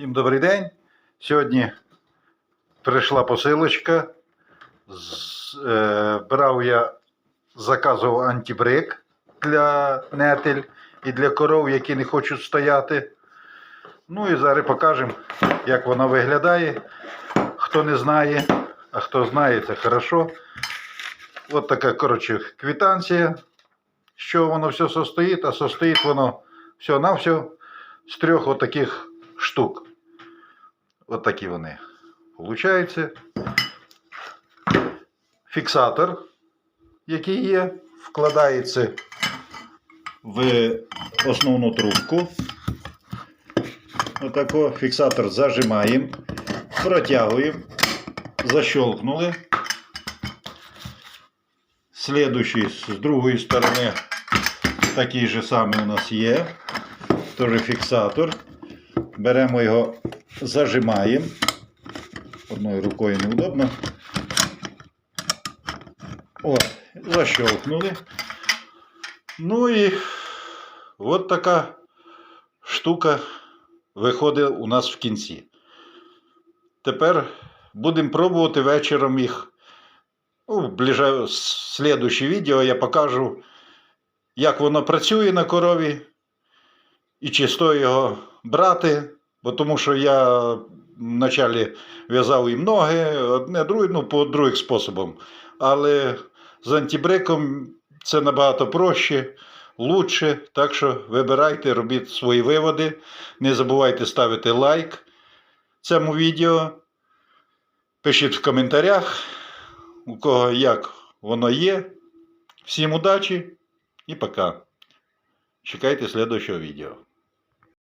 Всім добрий день. Сьогодні прийшла посилочка. Е, брав я, заказував антибрик для нетель і для коров, які не хочуть стояти. Ну і зараз покажемо, як воно виглядає. Хто не знає, а хто знає, це хорошо. От така, коротше, квитанція, що воно все состоїть, а состоїть воно все-навсього з трьох отаких штук. От такі вони. Получається. Фіксатор, який є, вкладається в основну трубку. Отако фіксатор зажимаємо, протягуємо, защелкнули. Слідуючий з другої сторони такий же самий у нас є. Теж фіксатор. Беремо його, зажимаємо. Одною рукою неудобно. От, защелкнули. Ну і от така штука виходить у нас в кінці. Тепер будемо пробувати вечором їх. Ну, в ближа... слідуюче відео я покажу, як воно працює на корові і чи стоїть його брати, бо тому що я вначалі в'язав їм ноги, одне друге, ну, по других способам. Але з антибриком це набагато проще, лучше. Так що вибирайте, робіть свої виводи. Не забувайте ставити лайк цьому відео. Пишіть в коментарях, у кого як воно є. Всім удачі і пока. Чекайте слідчого відео.